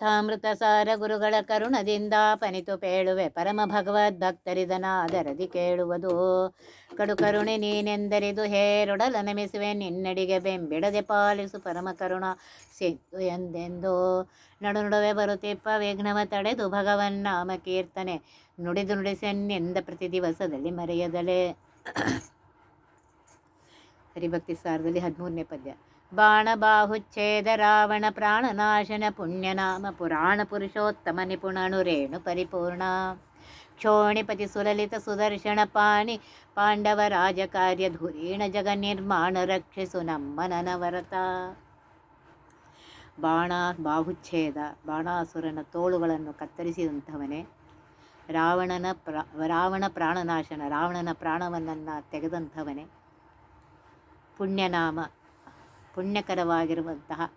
ಕಥಾಮೃತ ಸಾರ ಗುರುಗಳ ಕರುಣದಿಂದ ಪನಿತು ಪೇಳುವೆ. ಪರಮ ಭಗವದ್ ಭಕ್ತರಿದನಾದರದಿ ಕೇಳುವುದು. ಕಡು ಕರುಣೆ ನೀನೆಂದರಿದು ಹೇರೊಡಲ ನಮಿಸುವೆ. ನಿನ್ನಡಿಗೆ ಬೆಂಬಿಡದೆ ಪಾಲಿಸು ಪರಮ ಕರುಣ ಸಿದ್ದು ಎಂದೆಂದು. ನಡು ನಡುವೆ ಬರುತ್ತಿಪ್ಪ ವಿಘ್ನವ ತಡೆದು ಭಗವನ್ ನಾಮ ಕೀರ್ತನೆ. ನುಡಿದು ನುಡಿಸೆನ್ನೆಂದ ಪ್ರತಿ ದಿವಸದಲ್ಲಿ ಮರೆಯದಲೆ. ಹರಿಭಕ್ತಿ ಸಾರದಲ್ಲಿ ಹದಿಮೂರನೇ ಪದ್ಯ. ಬಾಣ ಬಾಹುಚ್ಛೇದ ರಾವಣ ಪ್ರಾಣನಾಶನ ಪುಣ್ಯನಾಮ ಪುರಾಣ ಪುರುಷೋತ್ತಮ ನಿಪುಣನು ರೇಣು ಪರಿಪೂರ್ಣ. ಕ್ಷೋಣಿಪತಿ ಸುಲಲಿತ ಸುದರ್ಶನ ಪಾಣಿ ಪಾಂಡವ ರಾಜ ಕಾರ್ಯ ಧುರೀಣ ಜಗ ನಿರ್ಮಾಣ ರಕ್ಷಿಸು ನಮ್ಮ ನನವರತ ಬಾಣ, ಬಾಹುಚ್ಛೇದ, ಬಾಣಾಸುರನ ತೋಳುಗಳನ್ನು ಕತ್ತರಿಸಿದಂಥವನೇ. ರಾವಣನ ಪ್ರ, ರಾವಣ ಪ್ರಾಣನಾಶನ, ರಾವಣನ ಪ್ರಾಣವನ್ನು ತೆಗೆದಂಥವನೇ. ಪುಣ್ಯನಾಮ ಪುಣ್ಯಕರವಾಗಿರುವಂತಹ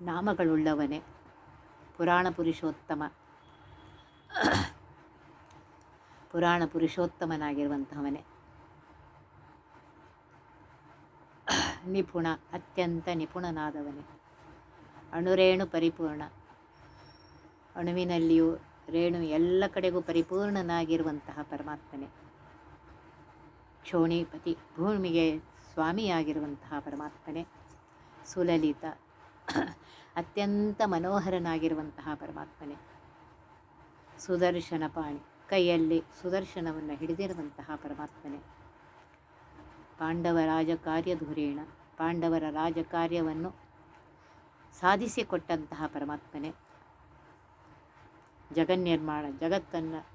ನಾಮಗಳುಳ್ಳವನೇ ಪುರಾಣ ಪುರುಷೋತ್ತಮ. ಪುರಾಣ ಪುರುಷೋತ್ತಮನಾಗಿರುವಂತಹವನೇ ನಿಪುಣ, ಅತ್ಯಂತ ನಿಪುಣನಾದವನೇ. ಅಣುರೇಣು ಪರಿಪೂರ್ಣ. ಅಣುವಿನಲ್ಲಿಯೂ ರೇಣು ಎಲ್ಲ ಕಡೆಗೂ ಪರಿಪೂರ್ಣನಾಗಿರುವಂತಹ ಪರಮಾತ್ಮನೇ. ಕ್ಷೋಣಿಪತಿ ಭೂಮಿಗೆ ಸ್ವಾಮಿಯಾಗಿರುವಂತಹ ಪರಮಾತ್ಮನೇ. ಸುಲಲಿತ, ಅತ್ಯಂತ ಮನೋಹರನಾಗಿರುವಂತಹ ಪರಮಾತ್ಮನೇ. ಸುದರ್ಶನ ಪಾಣಿ, ಕೈಯಲ್ಲಿ ಸುದರ್ಶನವನ್ನು ಹಿಡಿದಿರುವಂತಹ ಪರಮಾತ್ಮನೇ. ಪಾಂಡವ ರಾಜಕಾರ್ಯಧುರೇಣ ಪಾಂಡವರ ರಾಜಕಾರ್ಯವನ್ನು ಸಾಧಿಸಿಕೊಟ್ಟಂತಹ ಪರಮಾತ್ಮನೇ. ಜಗನ್ನಿರ್ಮಾಣ, ಜಗತ್ತನ್ನು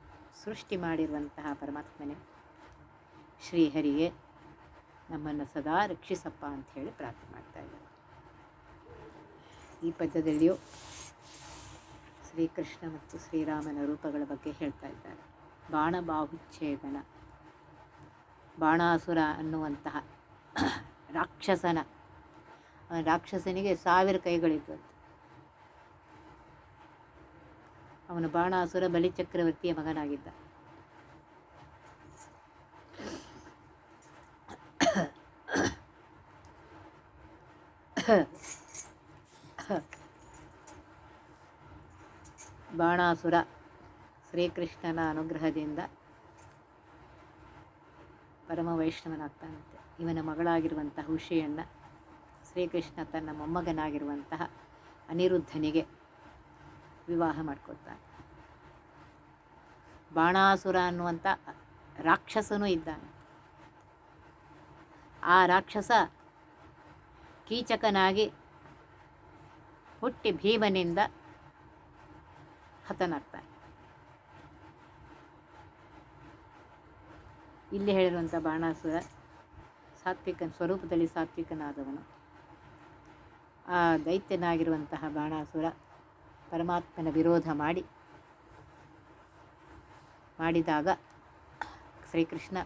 ಸೃಷ್ಟಿ ಮಾಡಿರುವಂತಹ ಪರಮಾತ್ಮನೇ. ಶ್ರೀಹರಿಗೆ ನಮ್ಮನ್ನು ಸದಾ ರಕ್ಷಿಸಪ್ಪ ಅಂತ ಹೇಳಿ ಪ್ರಾರ್ಥನೆ ಮಾಡ್ತಾ ಇದ್ದಾರೆ ಈ ಪದ್ಯದಲ್ಲಿಯೂ ಶ್ರೀಕೃಷ್ಣ ಮತ್ತು ಶ್ರೀರಾಮನ ರೂಪಗಳ ಬಗ್ಗೆ ಹೇಳ್ತಾ ಇದ್ದಾರೆ. ಬಾಣ ಬಾಹುಚ್ಛೇದನ ಬಾಣಾಸುರ ಅನ್ನುವಂತಹ ರಾಕ್ಷಸನ, ರಾಕ್ಷಸನಿಗೆ ಸಾವಿರ ಕೈಗಳಿದ್ದಂತೆ ಅವನು ಬಾಣಾಸುರ ಬಲಿಚಕ್ರವರ್ತಿಯ ಮಗನಾಗಿದ್ದ. ಬಾಣಾಸುರ ಶ್ರೀಕೃಷ್ಣನ ಅನುಗ್ರಹದಿಂದ ಪರಮ ವೈಷ್ಣವನಾಗ್ತಾನಂತೆ. ಇವನ ಮಗಳಾಗಿರುವಂತಹ ಹುಷಿಯನ್ನು ಶ್ರೀಕೃಷ್ಣ ತನ್ನ ಮೊಮ್ಮಗನಾಗಿರುವಂತಹ ಅನಿರುದ್ಧನಿಗೆ ವಿವಾಹ ಮಾಡಿಕೊಡ್ತಾನೆ. ಬಾಣಾಸುರ ಅನ್ನುವಂಥ ರಾಕ್ಷಸನೂ ಇದ್ದಾನೆ. ಆ ರಾಕ್ಷಸ ಕೀಚಕನಾಗಿ ಹುಟ್ಟಿ ಭೀಮನಿಂದ ಹತನಾಗ್ತಾನೆ. ಇಲ್ಲಿ ಹೇಳಿರುವಂಥ ಬಾಣಾಸುರ ಸಾತ್ವಿಕ ಸ್ವರೂಪದಲ್ಲಿ ಸಾತ್ವಿಕನಾದವನು. ಆ ದೈತ್ಯನಾಗಿರುವಂತಹ ಬಾಣಾಸುರ ಪರಮಾತ್ಮನ ವಿರೋಧ ಮಾಡಿ, ಮಾಡಿದಾಗ ಶ್ರೀಕೃಷ್ಣ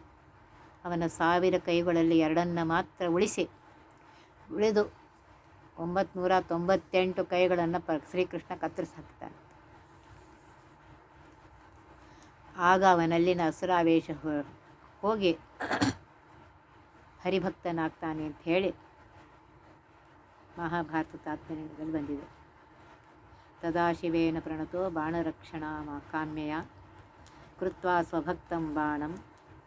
ಅವನ ಸಾವಿರ ಕೈಗಳಲ್ಲಿ ಎರಡನ್ನು ಮಾತ್ರ ಉಳಿಸಿ ಉಳಿದು ಒಂಬತ್ನೂರ ತೊಂಬತ್ತೆಂಟು ಕೈಗಳನ್ನು ಪ ಶ್ರೀಕೃಷ್ಣ ಕತ್ತರಿಸಿ ಹಾಕ್ತಾನೆ ಆಗ ಅವನಲ್ಲಿನ ಅಸುರಾವೇಶ ಹೋಗಿ ಹರಿಭಕ್ತನಾಗ್ತಾನೆ ಅಂತ ಹೇಳಿ ಮಹಾಭಾರತ ತಾತ್ಪರ್ಯದಲ್ಲಿ ಬಂದಿದೆ ಸದಾಶಿವೇನ ಪ್ರಣತೋ ಬಾಣರಕ್ಷಣಾ ಕಾಮ್ಯಯ ಕೃತ್ವಾ ಸ್ವಭಕ್ತಂ ಬಾಣಂ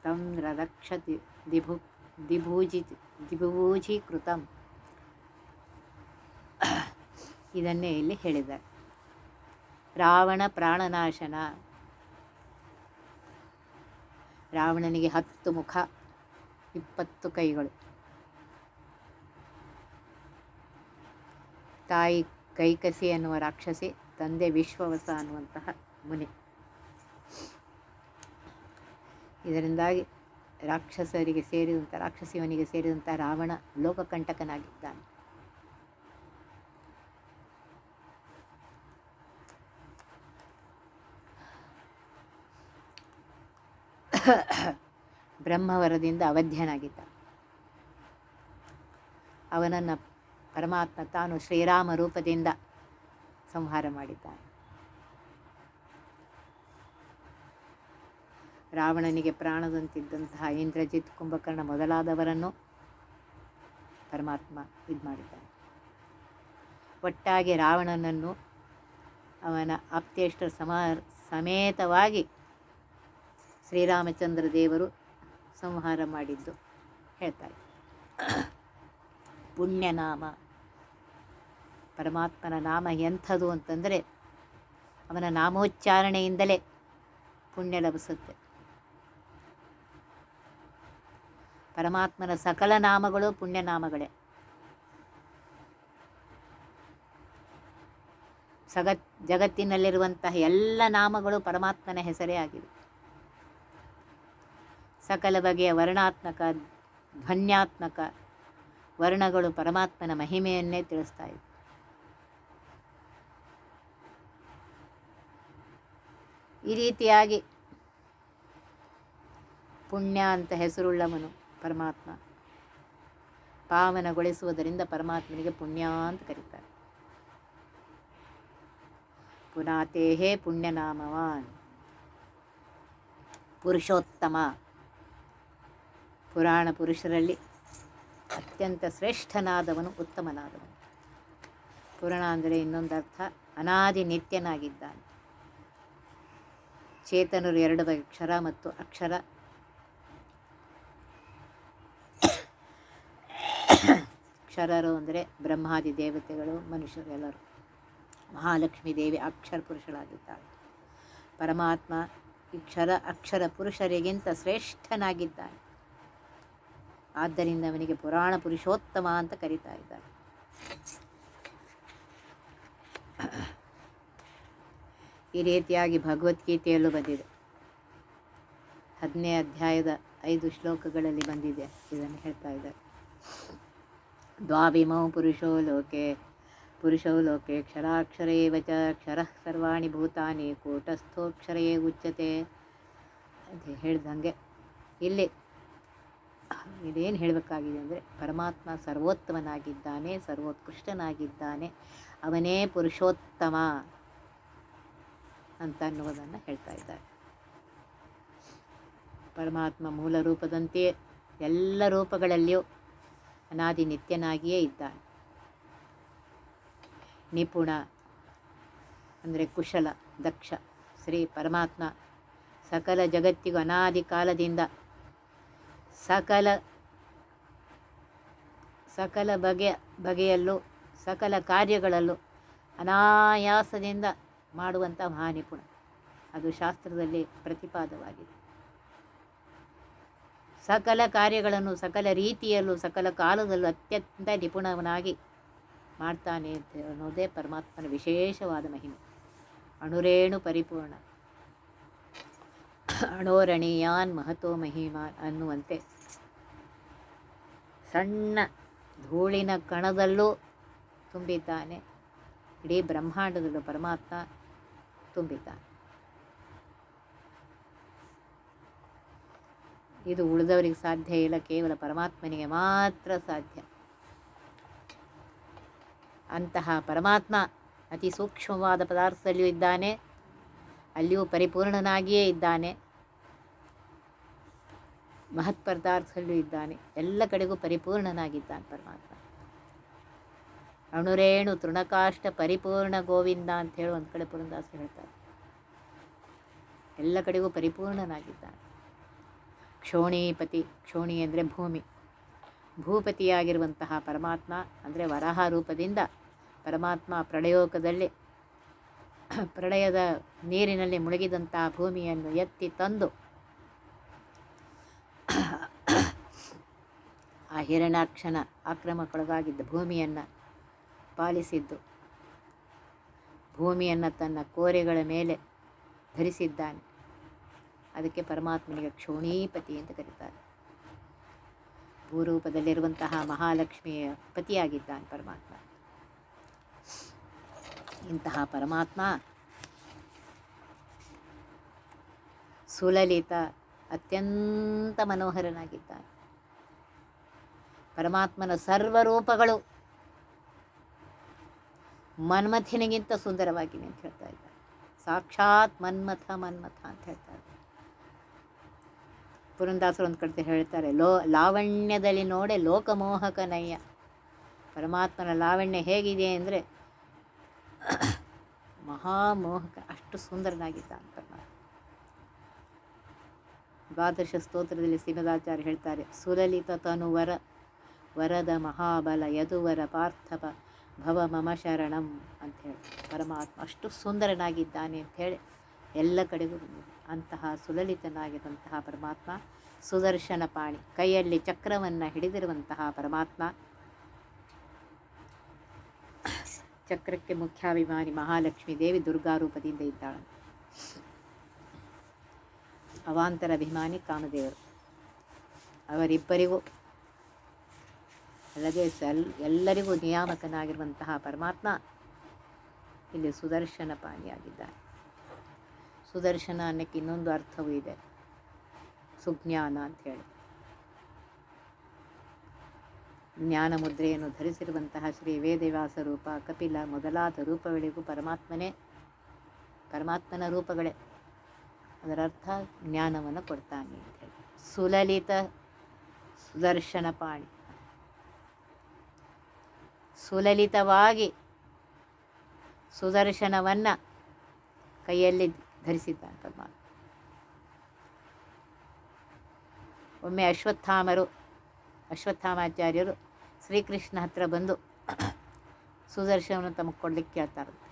ತಂ ರಕ್ಷತಿ ದಿಭು, ದಿಭೂಜಿ, ದಿಭೂಜೀಕೃತಂ. ಇದನ್ನೇ ಇಲ್ಲಿ ಹೇಳಿದ್ದಾರೆ. ರಾವಣ ಪ್ರಾಣನಾಶನ. ರಾವಣನಿಗೆ ಹತ್ತು ಮುಖ, ಇಪ್ಪತ್ತು ಕೈಗಳು. ತಾಯಿ ಕೈಕಸಿ ಅನ್ನುವ ರಾಕ್ಷಸಿ, ತಂದೆ ವಿಶ್ವವಸ ಅನ್ನುವಂತಹ ಮುನಿ. ಇದರಿಂದಾಗಿ ರಾಕ್ಷಸರಿಗೆ ಸೇರಿದಂಥ ರಾಕ್ಷಸಿಯವನಿಗೆ ಸೇರಿದಂಥ ರಾವಣ ಲೋಕಕಂಟಕನಾಗಿದ್ದಾನೆ. ಬ್ರಹ್ಮವರದಿಂದ ಅವಧ್ಯನಾಗಿದ್ದ ಅವನನ್ನು ಪರಮಾತ್ಮ ತಾನು ಶ್ರೀರಾಮ ರೂಪದಿಂದ ಸಂಹಾರ ಮಾಡಿದ್ದಾನೆ. ರಾವಣನಿಗೆ ಪ್ರಾಣದಂತಿದ್ದಂತಹ ಇಂದ್ರಜಿತ್ ಕುಂಭಕರ್ಣ ಮೊದಲಾದವರನ್ನು ಪರಮಾತ್ಮ ಇದು ಮಾಡಿದ್ದಾನೆ. ಒಟ್ಟಾಗಿ ರಾವಣನನ್ನು ಅವನ ಆಪ್ತೇಷ್ಟರ ಸಮ, ಸಮೇತವಾಗಿ ಶ್ರೀರಾಮಚಂದ್ರ ದೇವರು ಸಂಹಾರ ಮಾಡಿದ್ದು. ಹೇಳ್ತಾರೆ. ಪುಣ್ಯನಾಮ. ಪರಮಾತ್ಮನ ನಾಮ ಎಂಥದು ಅಂತಂದರೆ ಅವನ ನಾಮೋಚ್ಚಾರಣೆಯಿಂದಲೇ ಪುಣ್ಯ ಲಭಿಸುತ್ತೆ. ಪರಮಾತ್ಮನ ಸಕಲ ನಾಮಗಳು ಪುಣ್ಯನಾಮಗಳೇ ಸಗತ್ ಜಗತ್ತಿನಲ್ಲಿರುವಂತಹ ಎಲ್ಲ ನಾಮಗಳು ಪರಮಾತ್ಮನ ಹೆಸರೇ ಆಗಿವೆ. ಸಕಲ ಬಗೆಯ ವರ್ಣಾತ್ಮಕ, ಧ್ವನ್ಯಾತ್ಮಕ ವರ್ಣಗಳು ಪರಮಾತ್ಮನ ಮಹಿಮೆಯನ್ನೇ ತಿಳಿಸ್ತಾ ಇತ್ತು ಈ ರೀತಿಯಾಗಿ ಪುಣ್ಯ ಅಂತ ಹೆಸರುಳ್ಳವನು ಪರಮಾತ್ಮ. ಪಾವನಗೊಳಿಸುವುದರಿಂದ ಪರಮಾತ್ಮನಿಗೆ ಪುಣ್ಯ ಅಂತ ಕರೀತಾರೆ. ಪುನಾತೇಹೇ ಪುಣ್ಯನಾಮವಾನ್. ಪುರುಷೋತ್ತಮ. ಪುರಾಣ ಪುರುಷರಲ್ಲಿ ಅತ್ಯಂತ ಶ್ರೇಷ್ಠನಾದವನು, ಉತ್ತಮನಾದವನು. ಪುರಾಣ ಅಂದರೆ ಇನ್ನೊಂದು ಅರ್ಥ, ಅನಾದಿ ನಿತ್ಯನಾಗಿದ್ದಾನೆ. ಚೇತನರು ಎರಡು ಬಗೆ ಅಕ್ಷರ ಮತ್ತು ಅಕ್ಷರ. ಅಕ್ಷರರು ಅಂದರೆ ಬ್ರಹ್ಮಾದಿ ದೇವತೆಗಳು, ಮನುಷ್ಯರು ಎಲ್ಲರೂ. ಮಹಾಲಕ್ಷ್ಮೀ ದೇವಿ ಅಕ್ಷರ ಪುರುಷಳಾಗಿದ್ದಾಳೆ. ಪರಮಾತ್ಮ ಅಕ್ಷರ ಅಕ್ಷರ ಪುರುಷರಿಗಿಂತ ಶ್ರೇಷ್ಠನಾಗಿದ್ದಾನೆ. ಆದ್ದರಿಂದ ಅವನಿಗೆ ಪುರಾಣ ಪುರುಷೋತ್ತಮ ಅಂತ ಕರೀತಾ ಇದ್ದಾರೆ ಈ ರೀತಿಯಾಗಿ ಭಗವದ್ಗೀತೆಯಲ್ಲೂ ಬಂದಿದೆ. ಹದಿನೇ ಅಧ್ಯಾಯದ ಐದು ಶ್ಲೋಕಗಳಲ್ಲಿ ಬಂದಿದೆ ಇದನ್ನು ಹೇಳ್ತಾ ಇದ್ದಾರೆ. ದ್ವಾಭಿಮೌ ಪುರುಷೋ ಲೋಕೆ ಪುರುಷೋ ಲೋಕೆ ಕ್ಷರಾಕ್ಷರೇ ಚ, ಕ್ಷರ ಸರ್ವಾಣಿ ಭೂತಾನಿ ಕೂಟಸ್ಥೋಕ್ಷರಯೇ ಉಚ್ಯತೆ. ಅಂತ ಹೇಳ್ದಂಗೆ ಇಲ್ಲಿ ಇದೇನು ಹೇಳಬೇಕಾಗಿದೆ ಅಂದರೆ ಪರಮಾತ್ಮ ಸರ್ವೋತ್ತಮನಾಗಿದ್ದಾನೆ, ಸರ್ವೋತ್ಕೃಷ್ಟನಾಗಿದ್ದಾನೆ, ಅವನೇ ಪುರುಷೋತ್ತಮ ಅಂತ ಅನ್ನುವುದನ್ನು ಹೇಳ್ತಾ ಇದ್ದಾರೆ. ಪರಮಾತ್ಮ ಮೂಲ ರೂಪದಂತೆಯೇ ಎಲ್ಲ ರೂಪಗಳಲ್ಲಿಯೂ ಅನಾದಿ ನಿತ್ಯನಾಗಿಯೇ ಇದ್ದಾನೆ. ನಿಪುಣ ಅಂದರೆ ಕುಶಲ, ದಕ್ಷ, ಶ್ರೀ ಪರಮಾತ್ಮ ಸಕಲ ಜಗತ್ತಿಗೂ ಅನಾದಿ ಕಾಲದಿಂದ ಸಕಲ ಸಕಲ ಬಗೆಯ ಬಗೆಯಲ್ಲೂ, ಸಕಲ ಕಾರ್ಯಗಳಲ್ಲೂ ಅನಾಯಾಸದಿಂದ ಮಾಡುವಂಥ ಮಹಾನಿಪುಣ. ಅದು ಶಾಸ್ತ್ರದಲ್ಲಿ ಪ್ರತಿಪಾದವಾಗಿದೆ. ಸಕಲ ಕಾರ್ಯಗಳನ್ನು ಸಕಲ ರೀತಿಯಲ್ಲೂ, ಸಕಲ ಕಾಲದಲ್ಲೂ ಅತ್ಯಂತ ನಿಪುಣವನಾಗಿ ಮಾಡ್ತಾನೆ ಅಂತ ಅನ್ನೋದೇ ಪರಮಾತ್ಮನ ವಿಶೇಷವಾದ ಮಹಿಮೆ. ಅಣುರೇಣು ಪರಿಪೂರ್ಣ. ಅಣೋರಣೀಯಾನ್ ಮಹತೋ ಮಹಿಮಾನ್ ಅನ್ನುವಂತೆ. ಸಣ್ಣ ಧೂಳಿನ ಕಣದಲ್ಲೂ ತುಂಬಿದ್ದಾನೆ. ಇಡೀ ಬ್ರಹ್ಮಾಂಡದಲ್ಲೂ ಪರಮಾತ್ಮ ತುಂಬಿದ್ದಾನೆ. ಇದು ಉಳಿದವರಿಗೆ ಸಾಧ್ಯ ಇಲ್ಲ, ಕೇವಲ ಪರಮಾತ್ಮನಿಗೆ ಮಾತ್ರ ಸಾಧ್ಯ. ಅಂತಹ ಪರಮಾತ್ಮ ಅತಿ ಸೂಕ್ಷ್ಮವಾದ ಪದಾರ್ಥದಲ್ಲಿಯೂ ಇದ್ದಾನೆ. ಅಲ್ಲಿಯೂ ಪರಿಪೂರ್ಣನಾಗಿಯೇ ಇದ್ದಾನೆ. ಮಹತ್ ಪದಾರ್ಥದಲ್ಲೂ ಇದ್ದಾನೆ. ಎಲ್ಲ ಕಡೆಗೂ ಪರಿಪೂರ್ಣನಾಗಿದ್ದಾನೆ ಪರಮಾತ್ಮ. ಅಣುರೇಣು ತೃಣಕಾಷ್ಟ ಪರಿಪೂರ್ಣ ಗೋವಿಂದ ಅಂತ ಹೇಳಿ ಒಂದು ಕಡೆ ಪುರಂದಾಸರು ಹೇಳ್ತಾರೆ. ಎಲ್ಲ ಕಡೆಗೂ ಪರಿಪೂರ್ಣನಾಗಿದ್ದಾನೆ. ಕ್ಷೋಣೀಪತಿ, ಕ್ಷೋಣಿ ಅಂದರೆ ಭೂಮಿ. ಭೂಪತಿಯಾಗಿರುವಂತಹ ಪರಮಾತ್ಮ ಅಂದರೆ ವರಹ ರೂಪದಿಂದ ಪರಮಾತ್ಮ ಪ್ರಳಯೋಕದಲ್ಲಿ ಪ್ರಳಯದ ನೀರಿನಲ್ಲಿ ಮುಳುಗಿದಂತಹ ಭೂಮಿಯನ್ನು ಎತ್ತಿ ತಂದು ಆ ಹಿರಣಾಕ್ಷನ ಆಕ್ರಮಕ್ಕೊಳಗಾಗಿದ್ದ ಭೂಮಿಯನ್ನು ಪಾಲಿಸಿದ್ದು. ಭೂಮಿಯನ್ನು ತನ್ನ ಕೋರೆಗಳ ಮೇಲೆ ಧರಿಸಿದ್ದಾನೆ. ಅದಕ್ಕೆ ಪರಮಾತ್ಮನಿಗೆ ಕ್ಷೋಣೀಪತಿ ಅಂತ ಕರೀತಾರೆ. ಭೂರೂಪದಲ್ಲಿರುವಂತಹ ಮಹಾಲಕ್ಷ್ಮಿಯ ಪತಿಯಾಗಿದ್ದಾನೆ ಪರಮಾತ್ಮ. ಇಂತಹ ಪರಮಾತ್ಮ ಸುಲಲಿತ, ಅತ್ಯಂತ ಮನೋಹರನಾಗಿದ್ದಾನೆ. ಪರಮಾತ್ಮನ ಸರ್ವರೂಪಗಳು ಮನ್ಮಥನಿಗಿಂತ ಸುಂದರವಾಗಿವೆ ಅಂತ ಹೇಳ್ತಾ ಇದ್ದಾರೆ. ಸಾಕ್ಷಾತ್ ಮನ್ಮಥ ಮನ್ಮಥ ಅಂತ ಹೇಳ್ತಾರೆ ಪುರಂದಾಸರು ಒಂದು ಕಡೆ ಹೇಳ್ತಾರೆ, ಲೋ, ಲಾವಣ್ಯದಲ್ಲಿ ನೋಡೆ ಲೋಕಮೋಹಕನಯ್ಯ ಪರಮಾತ್ಮನ ಲಾವಣ್ಯ ಹೇಗಿದೆ ಅಂದರೆ ಮಹಾಮೋಹಕ, ಅಷ್ಟು ಸುಂದರನಾಗಿದ್ದ ಅಂತ ದ್ವಾದಶ ಸ್ತೋತ್ರದಲ್ಲಿ ಶ್ರೀಮದಾಚಾರ್ಯ ಹೇಳ್ತಾರೆ, ಸುಲಲಿತ ತನುವರ ವರದ ಮಹಾಬಲ, ಯದುವರ ಪಾರ್ಥವ ಭವ ಮಮ ಶರಣಂ ಅಂತ ಹೇಳಿ ಪರಮಾತ್ಮ ಅಷ್ಟು ಸುಂದರನಾಗಿದ್ದಾನೆ ಅಂತ ಹೇಳಿ ಎಲ್ಲ ಕಡೆಗೂ ಅಂತಹ ಸುಲಲಿತನಾಗಿರುವಂತಹ ಪರಮಾತ್ಮ, ಸುದರ್ಶನ ಪಾಣಿ ಕೈಯಲ್ಲಿ ಚಕ್ರವನ್ನು ಹಿಡಿದಿರುವಂತಹ ಪರಮಾತ್ಮ ಚಕ್ರಕ್ಕೆ ಮುಖ್ಯಾಭಿಮಾನಿ ಮಹಾಲಕ್ಷ್ಮೀ ದೇವಿ ದುರ್ಗಾರೂಪದಿಂದ ಇದ್ದಾಳೆ. ಅವಾಂತರ ಅಭಿಮಾನಿ ಕಾಮದೇವರು. ಅವರಿಬ್ಬರಿಗೂ ಅಲ್ಲದೆ ಸಲ್, ಎಲ್ಲರಿಗೂ ನಿಯಾಮಕನಾಗಿರುವಂತಹ ಪರಮಾತ್ಮ ಇಲ್ಲಿ ಸುದರ್ಶನ ಪಾನಿಯಾಗಿದ್ದಾರೆ ಸುದರ್ಶನ ಅನ್ನಕ್ಕೆ ಇನ್ನೊಂದು ಅರ್ಥವೂ ಇದೆ. ಸುಜ್ಞಾನ ಅಂತ ಹೇಳಿ ಜ್ಞಾನ ಮುದ್ರೆಯನ್ನು ಧರಿಸಿರುವಂತಹ ಶ್ರೀ ವೇದವ್ಯಾಸ ರೂಪ ಕಪಿಲ ಮೊದಲಾದ ರೂಪಗಳಿಗೂ ಪರಮಾತ್ಮನೇ, ಪರಮಾತ್ಮನ ರೂಪಗಳೇ. ಅದರ ಅರ್ಥ ಜ್ಞಾನವನ್ನು ಕೊಡ್ತಾನೆ ಅಂತ ಹೇಳಿ. ಸುಲಲಿತ ಸುದರ್ಶನ ಪಾಣಿ. ಸುಲಲಿತವಾಗಿ ಸುದರ್ಶನವನ್ನು ಕೈಯಲ್ಲಿ ಧರಿಸಿದ್ದಾನೆ ಪರಮಾತ್ಮ. ಒಮ್ಮೆ ಅಶ್ವತ್ಥಾಮರು, ಅಶ್ವತ್ಥಾಮಾಚಾರ್ಯರು ಶ್ರೀಕೃಷ್ಣ ಹತ್ರ ಬಂದು ಸುದರ್ಶನವನ್ನು ತಮಗೆ ಕೊಡಲಿಕ್ಕೆ ಕೇಳ್ತಾರಂತೆ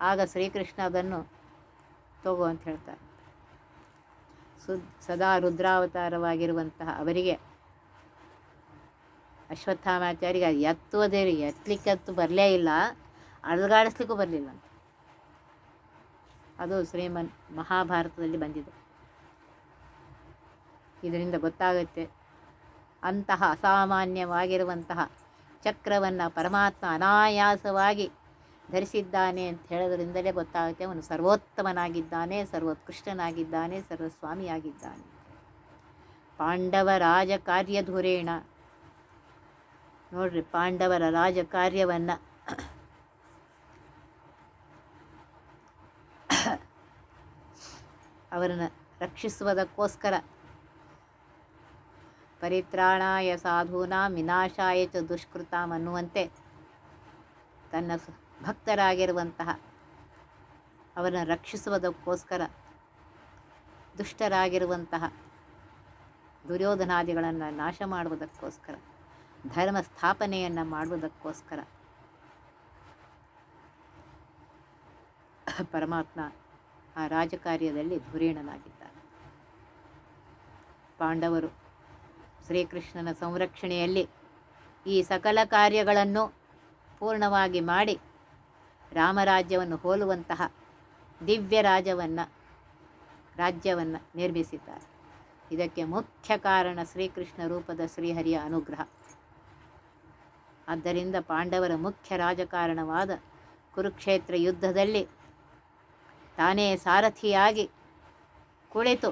ಆಗ ಶ್ರೀಕೃಷ್ಣ ಅದನ್ನು ತಗೋ ಅಂತ ಹೇಳ್ತಾರೆ. ಸು, ಸದಾ ರುದ್ರಾವತಾರವಾಗಿರುವಂತಹ ಅವರಿಗೆ ಅಶ್ವತ್ಥಾಮಾಚಾರಿಗೆ ಅದು ಎತ್ತುವುದೇ ಎತ್ತಲಿಕ್ಕಂತೂ ಬರಲೇ ಇಲ್ಲ, ಅಳಗಾಡಿಸ್ಲಿಕ್ಕೂ ಬರಲಿಲ್ಲ ಅಂತ. ಅದು ಶ್ರೀಮನ್ ಮಹಾಭಾರತದಲ್ಲಿ ಬಂದಿದೆ. ಇದರಿಂದ ಗೊತ್ತಾಗುತ್ತೆ ಅಂತಹ ಅಸಾಮಾನ್ಯವಾಗಿರುವಂತಹ ಚಕ್ರವನ್ನು ಪರಮಾತ್ಮ ಅನಾಯಾಸವಾಗಿ ಧರಿಸಿದ್ದಾನೆ ಅಂತ ಹೇಳೋದರಿಂದಲೇ ಗೊತ್ತಾಗುತ್ತೆ, ಅವನು ಸರ್ವೋತ್ತಮನಾಗಿದ್ದಾನೆ, ಸರ್ವೋತ್ಕೃಷ್ಟನಾಗಿದ್ದಾನೆ, ಸರ್ವಸ್ವಾಮಿಯಾಗಿದ್ದಾನೆ. ಪಾಂಡವ ರಾಜ ಕಾರ್ಯಧುರೇಣ ನೋಡ್ರಿ, ಪಾಂಡವರ ರಾಜ ಕಾರ್ಯವನ್ನು ಅವರನ್ನು ರಕ್ಷಿಸುವುದಕ್ಕೋಸ್ಕರ ಪರಿತ್ರಾಣಾಯ ಸಾಧೂನಾಂ ವಿನಾಶಾಯ ಚ ದುಷ್ಕೃತಾಂ ಅನ್ನುವಂತೆ ತನ್ನ ಭಕ್ತರಾಗಿರುವಂತಹ ಅವರನ್ನು ರಕ್ಷಿಸುವುದಕ್ಕೋಸ್ಕರ ದುಷ್ಟರಾಗಿರುವಂತಹ ದುರ್ಯೋಧನಾದಿಗಳನ್ನು ನಾಶ ಮಾಡುವುದಕ್ಕೋಸ್ಕರ, ಧರ್ಮ ಸ್ಥಾಪನೆಯನ್ನು ಮಾಡುವುದಕ್ಕೋಸ್ಕರ ಪರಮಾತ್ಮ ಆ ರಾಜಕಾರ್ಯದಲ್ಲಿ ಧುರೀಣನಾಗಿದ್ದಾನೆ ಪಾಂಡವರು ಶ್ರೀಕೃಷ್ಣನ ಸಂರಕ್ಷಣೆಯಲ್ಲಿ ಈ ಸಕಲ ಕಾರ್ಯಗಳನ್ನು ಪೂರ್ಣವಾಗಿ ಮಾಡಿ ರಾಮರಾಜ್ಯವನ್ನು ಹೋಲುವಂತಹ ದಿವ್ಯ ರಾಜವನ್ನು, ರಾಜ್ಯವನ್ನು ನಿರ್ಮಿಸಿದ್ದಾರೆ. ಇದಕ್ಕೆ ಮುಖ್ಯ ಕಾರಣ ಶ್ರೀಕೃಷ್ಣ ರೂಪದ ಶ್ರೀಹರಿಯ ಅನುಗ್ರಹ. ಆದ್ದರಿಂದ ಪಾಂಡವರ ಮುಖ್ಯ ರಾಜಕಾರಣವಾದ ಕುರುಕ್ಷೇತ್ರ ಯುದ್ಧದಲ್ಲಿ ತಾನೇ ಸಾರಥಿಯಾಗಿ ಕುಳಿತು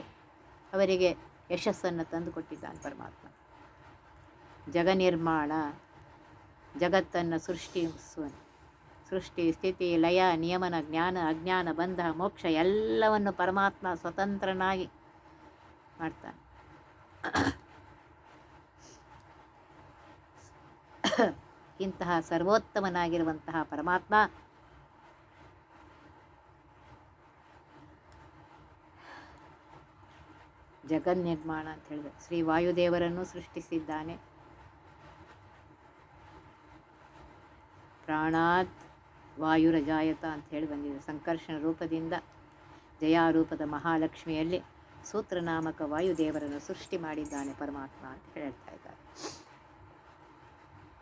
ಅವರಿಗೆ ಯಶಸ್ಸನ್ನು ತಂದು ಕೊಟ್ಟಿದ್ದಾನೆ ಪರಮಾತ್ಮ. ಜಗನಿರ್ಮಾಣ ಜಗತ್ತನ್ನು ಸೃಷ್ಟಿಸುವನು ಸೃಷ್ಟಿ, ಸ್ಥಿತಿ, ಲಯ, ನಿಯಮನ, ಜ್ಞಾನ, ಅಜ್ಞಾನ, ಬಂಧ, ಮೋಕ್ಷ ಎಲ್ಲವನ್ನು ಪರಮಾತ್ಮ ಸ್ವತಂತ್ರನಾಗಿ ಮಾಡ್ತಾನೆ. ಇಂತಹ ಸರ್ವೋತ್ತಮನಾಗಿರುವಂತಹ ಪರಮಾತ್ಮ ಜಗನ್ನಿರ್ಮಾಣ ಅಂತ ಹೇಳಿದೆ ಶ್ರೀ ವಾಯುದೇವರನ್ನು ಸೃಷ್ಟಿಸಿದ್ದಾನೆ. ಪ್ರಾಣಾತ್ ವಾಯುರಜಾಯತ ಅಂತ ಹೇಳಿ ಬಂದಿದೆ. ಸಂಕರ್ಷಣ ರೂಪದಿಂದ ಜಯಾರೂಪದ ಮಹಾಲಕ್ಷ್ಮಿಯಲ್ಲಿ ಸೂತ್ರನಾಮಕ ವಾಯುದೇವರನ್ನು ಸೃಷ್ಟಿ ಮಾಡಿದ್ದಾನೆ ಪರಮಾತ್ಮ ಅಂತ ಹೇಳ್ತಾ ಇದ್ದಾರೆ.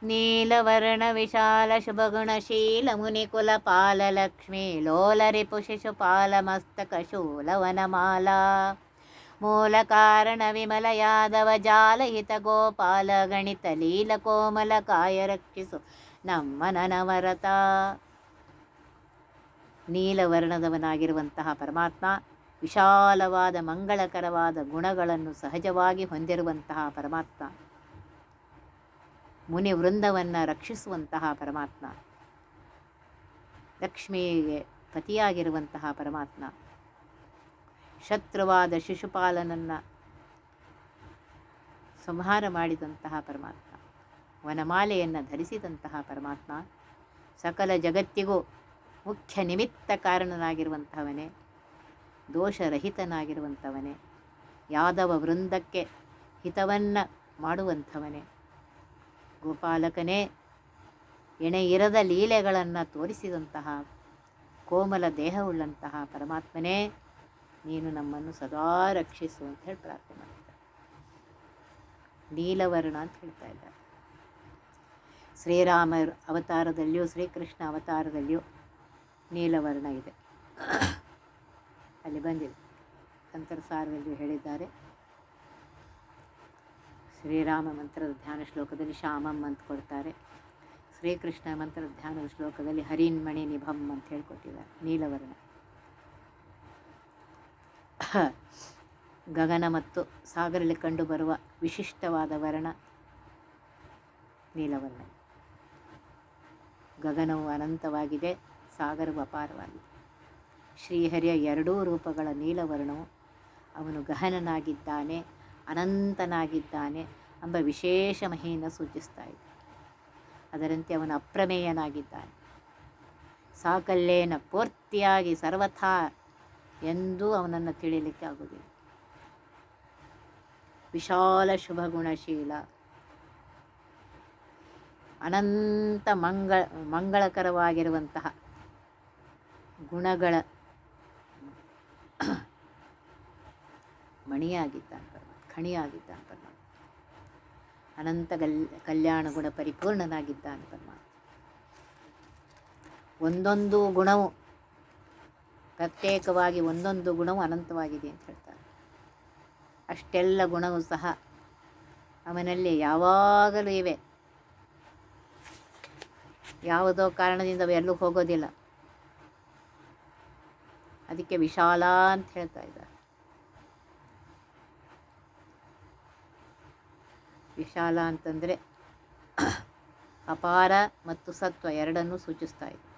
ನೀಲವರ್ಣ ವಿಶಾಲ ಶುಭಗುಣಶೀಲ ಮುನಿಕುಲ ಲಕ್ಷ್ಮೀ ಲೋಲರಿಪು ಪಾಲ ಮಸ್ತಕ ಶೂಲವನಮಾಲಾ. ಮೂಲ ಕಾರಣ ವಿಮಲ ಯಾದವ ಜಾಲಹಿತ ಗೋಪಾಲ ಗಣಿತ ಲೀಲ ಕೋಮಲ ಕಾಯ ರಕ್ಷಿಸು ನಮ್ಮ ನನವರತ ನೀಲವರ್ಣದವನಾಗಿರುವಂತಹ ಪರಮಾತ್ಮ ವಿಶಾಲವಾದ ಮಂಗಳಕರವಾದ ಗುಣಗಳನ್ನು ಸಹಜವಾಗಿ ಹೊಂದಿರುವಂತಹ ಪರಮಾತ್ಮ. ಮುನಿ ವೃಂದವನ್ನು ರಕ್ಷಿಸುವಂತಹ ಪರಮಾತ್ಮ. ಲಕ್ಷ್ಮಿಗೆ ಪತಿಯಾಗಿರುವಂತಹ ಪರಮಾತ್ಮ. ಶತ್ರುವಾದ ಶಿಶುಪಾಲನನ್ನು ಸಂಹಾರ ಮಾಡಿದಂತಹ ಪರಮಾತ್ಮ, ವನಮಾಲೆಯನ್ನು ಧರಿಸಿದಂತಹ ಪರಮಾತ್ಮ, ಸಕಲ ಜಗತ್ತಿಗೂ ಮುಖ್ಯ ನಿಮಿತ್ತ ಕಾರಣನಾಗಿರುವಂಥವನೇ, ದೋಷರಹಿತನಾಗಿರುವಂಥವನೇ, ಯಾದವ ವೃಂದಕ್ಕೆ ಹಿತವನ್ನು ಮಾಡುವಂಥವನೇ. ಗೋಪಾಲಕನೇ ಎಣೆ ಇರದ ಲೀಲೆಗಳನ್ನು ತೋರಿಸಿದಂತಹ ಕೋಮಲ ದೇಹವುಳ್ಳಂತಹ ಪರಮಾತ್ಮನೇ ನೀನು ನಮ್ಮನ್ನು ಸದಾ ರಕ್ಷಿಸು ಅಂತ ಹೇಳಿ ಪ್ರಾರ್ಥನೆ ಮಾಡ್ತಾರೆ. ನೀಲವರ್ಣ ಅಂತ ಹೇಳ್ತಾ ಇದ್ದಾರೆ. ಶ್ರೀರಾಮ ಅವತಾರದಲ್ಲಿಯೂ, ಶ್ರೀಕೃಷ್ಣ ಅವತಾರದಲ್ಲಿಯೂ ನೀಲವರ್ಣ ಇದೆ. ಅಲ್ಲಿ ಬಂದಿದೆ. ಅಂತರ್ಸಾರದಲ್ಲಿಯೂ ಹೇಳಿದ್ದಾರೆ. ಶ್ರೀರಾಮ ಮಂತ್ರದ ಧ್ಯಾನ ಶ್ಲೋಕದಲ್ಲಿ ಶ್ಯಾಮಂ ಅಂತ ಕೊಡ್ತಾರೆ. ಶ್ರೀಕೃಷ್ಣ ಮಂತ್ರದ ಧ್ಯಾನದ ಶ್ಲೋಕದಲ್ಲಿ ಹರಿನ್ಮಣಿ ನಿಭಂ ಅಂತ ಹೇಳ್ಕೊಟ್ಟಿದ್ದಾರೆ ನೀಲವರ್ಣ ಗಗನ ಮತ್ತು ಸಾಗರಲ್ಲಿ ಕಂಡುಬರುವ ವಿಶಿಷ್ಟವಾದ ವರ್ಣ ನೀಲವರ್ಣ. ಗಗನವು ಅನಂತವಾಗಿದೆ, ಸಾಗರವು ಅಪಾರವಾಗಿದೆ. ಶ್ರೀಹರಿಯ ಎರಡೂ ರೂಪಗಳ ನೀಲವರ್ಣವು ಅವನು ಗಹನನಾಗಿದ್ದಾನೆ, ಅನಂತನಾಗಿದ್ದಾನೆ ಎಂಬ ವಿಶೇಷ ಮಹಿಯನ್ನು ಸೂಚಿಸ್ತಾ ಇದೆ. ಅದರಂತೆ ಅವನು ಅಪ್ರಮೇಯನಾಗಿದ್ದಾನೆ. ಸಾಕಲ್ಲೇನ ಪೂರ್ತಿಯಾಗಿ ಸರ್ವಥಾ ಎಂದೂ ಅವನನ್ನು ತಿಳಿಯಲಿಕ್ಕೆ ಆಗುವುದಿಲ್ಲ. ವಿಶಾಲ ಶುಭ ಗುಣಶೀಲ ಅನಂತ ಮಂಗಳ, ಮಂಗಳಕರವಾಗಿರುವಂತಹ ಗುಣಗಳ ಮಣಿಯಾಗಿದ್ದಾನೆ ಪರಮಾತ್ಮ, ಖಣಿಯಾಗಿದ್ದಾನೆ ಪರಮಾತ್ಮ. ಅನಂತ ಗಲ್, ಕಲ್ಯಾಣ ಗುಣ ಪರಿಪೂರ್ಣನಾಗಿದ್ದಾನೆ ಪರಮಾತ್ಮ. ಒಂದೊಂದು ಗುಣವು ಪ್ರತ್ಯೇಕವಾಗಿ ಒಂದೊಂದು ಗುಣವು ಅನಂತವಾಗಿದೆ ಅಂತ ಹೇಳ್ತಾರೆ. ಅಷ್ಟೆಲ್ಲ ಗುಣವೂ ಸಹ ಅವನಲ್ಲಿ ಯಾವಾಗಲೂ ಇವೆ. ಯಾವುದೋ ಕಾರಣದಿಂದ ಎಲ್ಲೂ ಹೋಗೋದಿಲ್ಲ. ಅದಕ್ಕೆ ವಿಶಾಲ ಅಂತ ಹೇಳ್ತಾ ಇದ್ದಾರೆ. ವಿಶಾಲ ಅಂತಂದರೆ ಅಪಾರ ಮತ್ತು ಸತ್ವ ಎರಡನ್ನೂ ಸೂಚಿಸ್ತಾ ಇದೆ.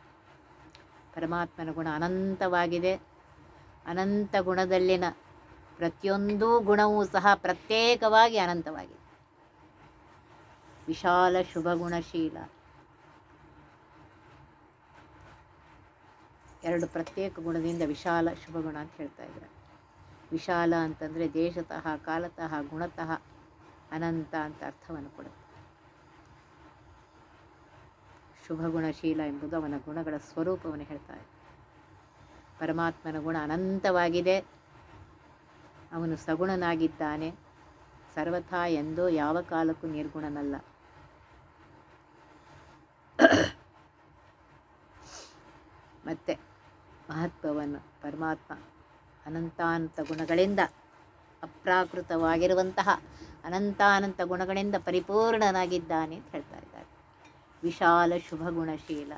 ಪರಮಾತ್ಮನ ಗುಣ ಅನಂತವಾಗಿದೆ. ಅನಂತ ಗುಣದಲ್ಲಿನ ಪ್ರತಿಯೊಂದು ಗುಣವೂ ಸಹ ಪ್ರತ್ಯೇಕವಾಗಿ ಅನಂತವಾಗಿದೆ. ವಿಶಾಲ ಶುಭ ಗುಣಶೀಲ. ಎರಡು ಪ್ರತ್ಯೇಕ ಗುಣದಿಂದ ವಿಶಾಲ ಶುಭ ಗುಣ ಅಂತ ಹೇಳ್ತಾ ಇದ್ದಾರೆ. ವಿಶಾಲ ಅಂತಂದರೆ ದೇಶತಃ, ಕಾಲತಃ, ಗುಣತಃ ಅನಂತ ಅಂತ ಅರ್ಥವನ್ನು ಕೊಡುತ್ತೆ. ಶುಭ ಗುಣಶೀಲ ಎಂಬುದು ಅವನ ಗುಣಗಳ ಸ್ವರೂಪವನ್ನು ಹೇಳ್ತಾ ಇದೆ ಪರಮಾತ್ಮನ ಗುಣ ಅನಂತವಾಗಿದೆ. ಅವನು ಸಗುಣನಾಗಿದ್ದಾನೆ. ಸರ್ವಥಾ ಎಂದೋ ಯಾವ ಕಾಲಕ್ಕೂ ನಿರ್ಗುಣನಲ್ಲ. ಮತ್ತೆ ಮಹತ್ವವನ್ನು ಪರಮಾತ್ಮ ಅನಂತಾನಂತ ಗುಣಗಳಿಂದ ಅಪ್ರಾಕೃತವಾಗಿರುವಂತಹ ಅನಂತಾನಂತ ಗುಣಗಳಿಂದ ಪರಿಪೂರ್ಣನಾಗಿದ್ದಾನೆ ಅಂತ ಹೇಳ್ತಾ ಇದ್ದಾರೆ ವಿಶಾಲ ಶುಭ ಗುಣಶೀಲ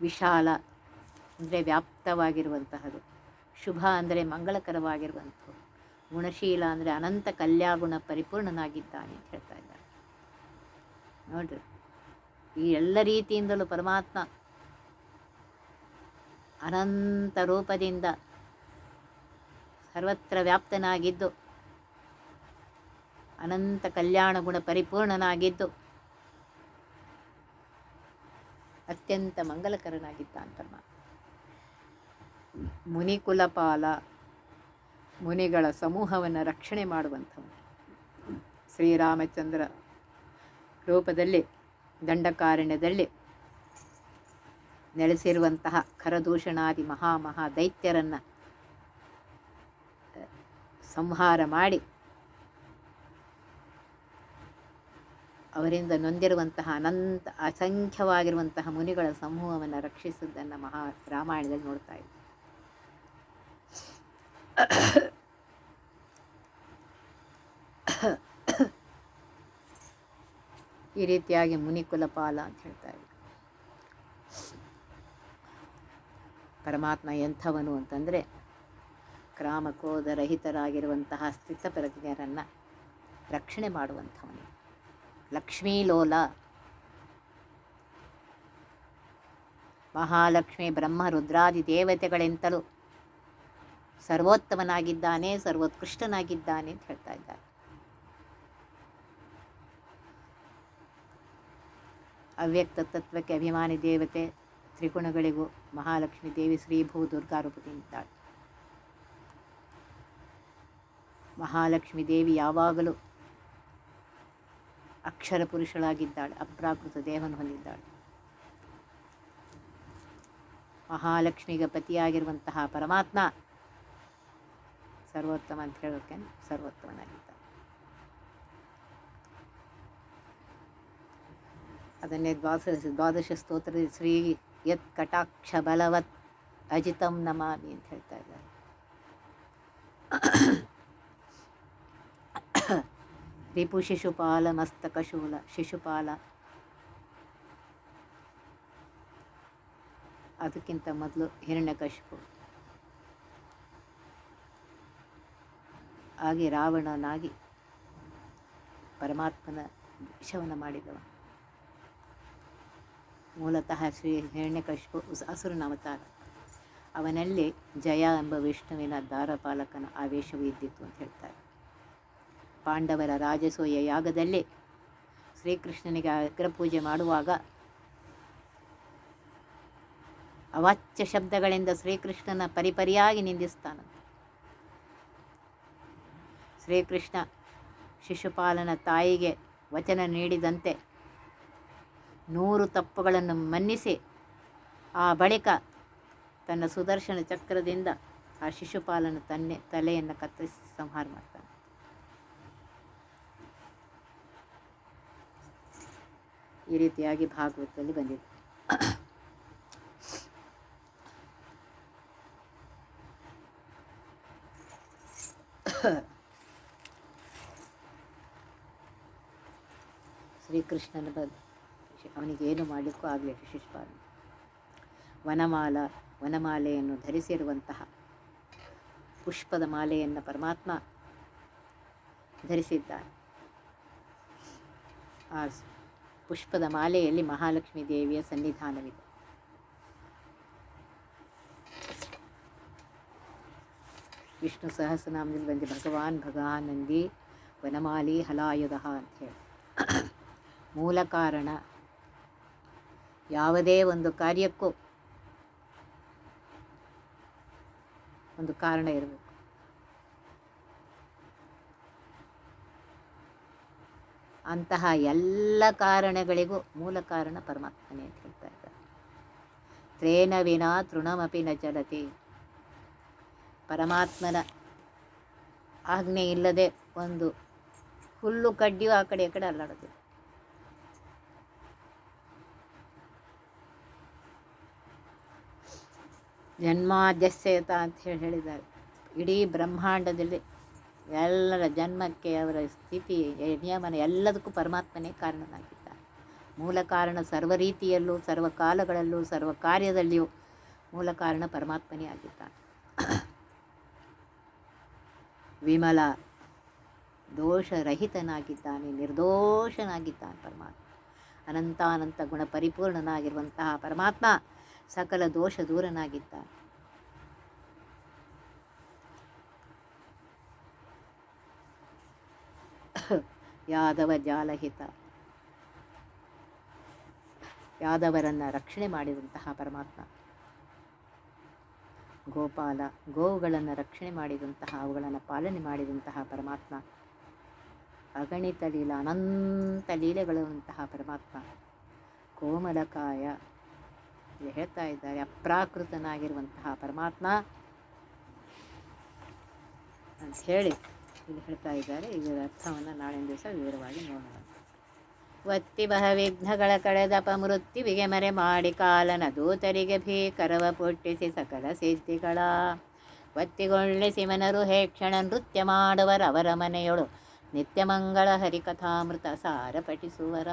ವಿಶಾಲ ಅಂದರೆ ವ್ಯಾಪ್ತವಾಗಿರುವಂತಹದು. ಶುಭ ಅಂದರೆ ಮಂಗಳಕರವಾಗಿರುವಂಥದ್ದು. ಗುಣಶೀಲ ಅಂದರೆ ಅನಂತ ಕಲ್ಯಾಗುಣ ಪರಿಪೂರ್ಣನಾಗಿದ್ದಾನೆ ಅಂತ ಹೇಳ್ತಾ ಇದ್ದಾರೆ. ನೋಡ್ರಿ, ಈ ಎಲ್ಲ ರೀತಿಯಿಂದಲೂ ಪರಮಾತ್ಮ ಅನಂತ ರೂಪದಿಂದ ಸರ್ವತ್ರ ವ್ಯಾಪ್ತನಾಗಿದ್ದು ಅನಂತ ಕಲ್ಯಾಣ ಗುಣ ಪರಿಪೂರ್ಣನಾಗಿದ್ದು, ಅತ್ಯಂತ ಮಂಗಲಕರನಾಗಿದ್ದ ಅಂತಮ್ಮ ಮುನಿಕುಲಪಾಲ ಮುನಿಗಳ ಸಮೂಹವನ್ನು ರಕ್ಷಣೆ ಮಾಡುವಂಥವನು. ಶ್ರೀರಾಮಚಂದ್ರ ರೂಪದಲ್ಲಿ, ದಂಡಕಾರಣ್ಯದಲ್ಲಿ ನೆಲೆಸಿರುವಂತಹ ಖರದೂಷಣಾದಿ ಮಹಾ ದೈತ್ಯರನ್ನು ಸಂಹಾರ ಮಾಡಿ ಅವರಿಂದ ನೊಂದಿರುವಂತಹ ಅನಂತ ಅಸಂಖ್ಯವಾಗಿರುವಂತಹ ಮುನಿಗಳ ಸಮೂಹವನ್ನು ರಕ್ಷಿಸಿದ್ದನ್ನು ಮಹಾ ರಾಮಾಯಣದಲ್ಲಿ ನೋಡ್ತಾ ಇದ್ದೀವಿ ಈ ರೀತಿಯಾಗಿ ಮುನಿಕುಲಪಾಲ ಅಂತ ಹೇಳ್ತಾ ಇದ್ದ ಪರಮಾತ್ಮ ಎಂಥವನು ಅಂತಂದರೆ ಕ್ರಾಮಕೋದರಹಿತರಾಗಿರುವಂತಹ ಸ್ಥಿತಪ್ರಜ್ಞರನ್ನು ರಕ್ಷಣೆ ಮಾಡುವಂಥವನು. ಲಕ್ಷ್ಮೀಲೋಲ ಮಹಾಲಕ್ಷ್ಮಿ ಬ್ರಹ್ಮ ರುದ್ರಾದಿ ದೇವತೆಗಳೆಂತಲೂ ಸರ್ವೋತ್ತಮನಾಗಿದ್ದಾನೆ, ಸರ್ವೋತ್ಕೃಷ್ಟನಾಗಿದ್ದಾನೆ ಅಂತ ಹೇಳ್ತಾ ಇದ್ದಾರೆ. ಅವ್ಯಕ್ತ ತತ್ವಕ್ಕೆ ಅಭಿಮಾನಿ ದೇವತೆ ತ್ರಿಗುಣಗಳಿಗೂ ಮಹಾಲಕ್ಷ್ಮೀ ದೇವಿ ಶ್ರೀ ಭೂ ದುರ್ಗಾ ಮಹಾಲಕ್ಷ್ಮಿ ಮಹಾಲಕ್ಷ್ಮೀ ದೇವಿ ಯಾವಾಗಲೂ ಅಕ್ಷರ ಪುರುಷಳಾಗಿದ್ದಾಳೆ, ಅಪ್ರಾಕೃತ ದೇಹವನ್ನು ಹೊಂದಿದ್ದಾಳೆ. ಮಹಾಲಕ್ಷ್ಮಿಗೆ ಪತಿಯಾಗಿರುವಂತಹ ಪರಮಾತ್ಮ ಸರ್ವೋತ್ತಮ ಅಂತ ಹೇಳೋಕೆ ಸರ್ವೋತ್ತಮನಾಗಿದ್ದಾನೆ ಅದನ್ನೇ ದ್ವಾದಶ ದ್ವಾದಶ ಸ್ತೋತ್ರದಲ್ಲಿ ಶ್ರೀ ಯತ್ ಕಟಾಕ್ಷ ಬಲವತ್ ಅಜಿತಂ ನಮಾಮಿ ಅಂತ ಹೇಳ್ತಾ ಇದ್ದಾರೆ. ರಿಪು ಶಿಶುಪಾಲ ಮಸ್ತಕ ಶೂಲ ಶಿಶುಪಾಲ. ಅದಕ್ಕಿಂತ ಮೊದಲು ಹಿರಣ್ಯಕಶಿಪು ಆಗಿ ರಾವಣನಾಗಿ ಪರಮಾತ್ಮನ ವಿಷವನ್ನು ಮಾಡಿದವ. ಮೂಲತಃ ಶ್ರೀ ಹಿರಣ್ಯಕಶಿಪು ಅಸುರನ ಅವತಾರ ಅವನಲ್ಲಿ ಜಯ ಎಂಬ ವಿಷ್ಣುವಿನ ದಾರಪಾಲಕನ ಆವೇಶವೂ ಇದ್ದಿತ್ತು ಅಂತ ಹೇಳ್ತಾರೆ. ಪಾಂಡವರ ರಾಜಸೂಯ ಯಾಗದಲ್ಲಿ ಶ್ರೀಕೃಷ್ಣನಿಗೆ ಅಗ್ರಪೂಜೆ ಮಾಡುವಾಗ ಅವಾಚ್ಯ ಶಬ್ದಗಳಿಂದ ಶ್ರೀಕೃಷ್ಣನ ಪರಿಪರಿಯಾಗಿ ನಿಂದಿಸ್ತಾನ ಶ್ರೀಕೃಷ್ಣ ಶಿಶುಪಾಲನ ತಾಯಿಗೆ ವಚನ ನೀಡಿದಂತೆ ನೂರು ತಪ್ಪುಗಳನ್ನು ಮನ್ನಿಸಿ ಆ ಬಳಿಕ ತನ್ನ ಸುದರ್ಶನ ಚಕ್ರದಿಂದ ಆ ಶಿಶುಪಾಲನ ತನ್ನೆ ತಲೆಯನ್ನು ಕತ್ತರಿಸಿ ಸಂಹಾರ ಮಾಡ್ತಾನೆ ಈ ರೀತಿಯಾಗಿ ಭಾಗವತದಲ್ಲಿ ಬಂದಿದೆ. ಶ್ರೀಕೃಷ್ಣನ ಬಗ್ಗೆ ಅವನಿಗೆ ಏನು ಮಾಡಲಿಕ್ಕೂ ಆಗಲಿಲ್ಲ ಶಿಶುಪಾಲ ವನಮಾಲ, ವನಮಾಲೆಯನ್ನು ಧರಿಸಿರುವಂತಹ ಪುಷ್ಪದ ಮಾಲೆಯನ್ನು ಪರಮಾತ್ಮ ಧರಿಸಿದ್ದಾನೆ ಆ ಪುಷ್ಪದ ಮಾಲೆಯಲ್ಲಿ ಮಹಾಲಕ್ಷ್ಮೀ ದೇವಿಯ ಸನ್ನಿಧಾನವಿದೆ. ವಿಷ್ಣು ಸಹಸ್ರನಾಮದಲ್ಲಿ ಬಂದು, ಭಗವಾನ್ ಭಗವಾನಂದಿ ವನಮಾಲಿ ಹಲಾಯುಧ ಅಂತ ಹೇಳಿ. ಮೂಲ ಕಾರಣ, ಯಾವುದೇ ಒಂದು ಕಾರ್ಯಕ್ಕೂ ಒಂದು ಕಾರಣ ಇರಬೇಕು. ಅಂತಹ ಎಲ್ಲ ಕಾರಣಗಳಿಗೂ ಮೂಲ ಕಾರಣ ಪರಮಾತ್ಮನೇ ಅಂತ ಹೇಳ್ತಾ ಇದ್ದಾರೆ. ತ್ರೇನ ವಿನಾ ತೃಣಮಪಿ ನ ಚಲತಿ. ಪರಮಾತ್ಮನ ಆಜ್ಞೆ ಇಲ್ಲದೆ ಒಂದು ಹುಲ್ಲು ಕಡ್ಡಿಯೂ ಆ ಕಡೆ, ಈ ಕಡೆ ಅಲ್ಲಾಡೋದಿಲ್ಲ. ಜನ್ಮಾದ್ಯಸ್ಯತ ಅಂತ ಹೇಳಿ ಹೇಳಿದ್ದಾರೆ. ಇಡೀ ಬ್ರಹ್ಮಾಂಡದಲ್ಲಿ ಎಲ್ಲರ ಜನ್ಮಕ್ಕೆ ಅವರ ಸ್ಥಿತಿ, ನಿಯಮನ ಎಲ್ಲದಕ್ಕೂ ಪರಮಾತ್ಮನೇ ಕಾರಣನಾಗಿದ್ದಾನೆ. ಮೂಲ ಕಾರಣ ಸರ್ವ ರೀತಿಯಲ್ಲೂ, ಸರ್ವ ಕಾಲಗಳಲ್ಲೂ, ಸರ್ವ ಕಾರ್ಯದಲ್ಲಿಯೂ ಮೂಲ ಕಾರಣ ಪರಮಾತ್ಮನೇ ಆಗಿದ್ದಾನೆ. ವಿಮಲ ದೋಷರಹಿತನಾಗಿದ್ದಾನೆ, ನಿರ್ದೋಷನಾಗಿದ್ದಾನೆ ಪರಮಾತ್ಮ. ಅನಂತಾನಂತ ಗುಣ ಪರಿಪೂರ್ಣನಾಗಿರುವಂತಹ ಪರಮಾತ್ಮ ಸಕಲ ದೋಷ ದೂರನಾಗಿದ್ದಾನೆ. ಯಾದವ ಜಾಲಹಿತ ಯಾದವರನ್ನು ರಕ್ಷಣೆ ಮಾಡಿದಂತಹ ಪರಮಾತ್ಮ. ಗೋಪಾಲ, ಗೋವುಗಳನ್ನು ರಕ್ಷಣೆ ಮಾಡಿದಂತಹ, ಅವುಗಳನ್ನು ಪಾಲನೆ ಮಾಡಿದಂತಹ ಪರಮಾತ್ಮ. ಅಗಣಿತ ಲೀಲ, ಅನಂತ ಲೀಲೆಗಳಂತಹ ಪರಮಾತ್ಮ. ಕೋಮಲಕಾಯ ಹೇಳ್ತಾ ಇದ್ದಾರೆ, ಅಪ್ರಾಕೃತನಾಗಿರುವಂತಹ ಪರಮಾತ್ಮ ಅಂತ ಹೇಳಿ ಹೇಳ್ತಾ ಇದ್ದಾರೆ. ಇದರ ಅರ್ಥವನ್ನು ನಾಳಿನ ದಿವಸ ವಿವರವಾಗಿ ನೋಡೋಣ. ವತ್ತಿ ಬಹ ವಿಘ್ನಗಳ ಕಳೆದ ಪಮೃತ್ತಿವಿಗೆ ಮರೆ ಮಾಡಿ ಕಾಲನ ದೂತರಿಗೆ ಭೀಕರವ ಪುಟ್ಟಿಸಿ ಸಕಲ ಸಿದ್ಧಿಗಳ ಒತ್ತಿಗೊಳ್ಳಿಸಿ ಸಿಮನರು ಹೇ ಕ್ಷಣ ನೃತ್ಯ ಮಾಡುವರವರ ಮನೆಯೊಳು. ನಿತ್ಯಮಂಗಳ ಹರಿಕಥಾಮೃತ ಸಾರ ಪಠಿಸುವರ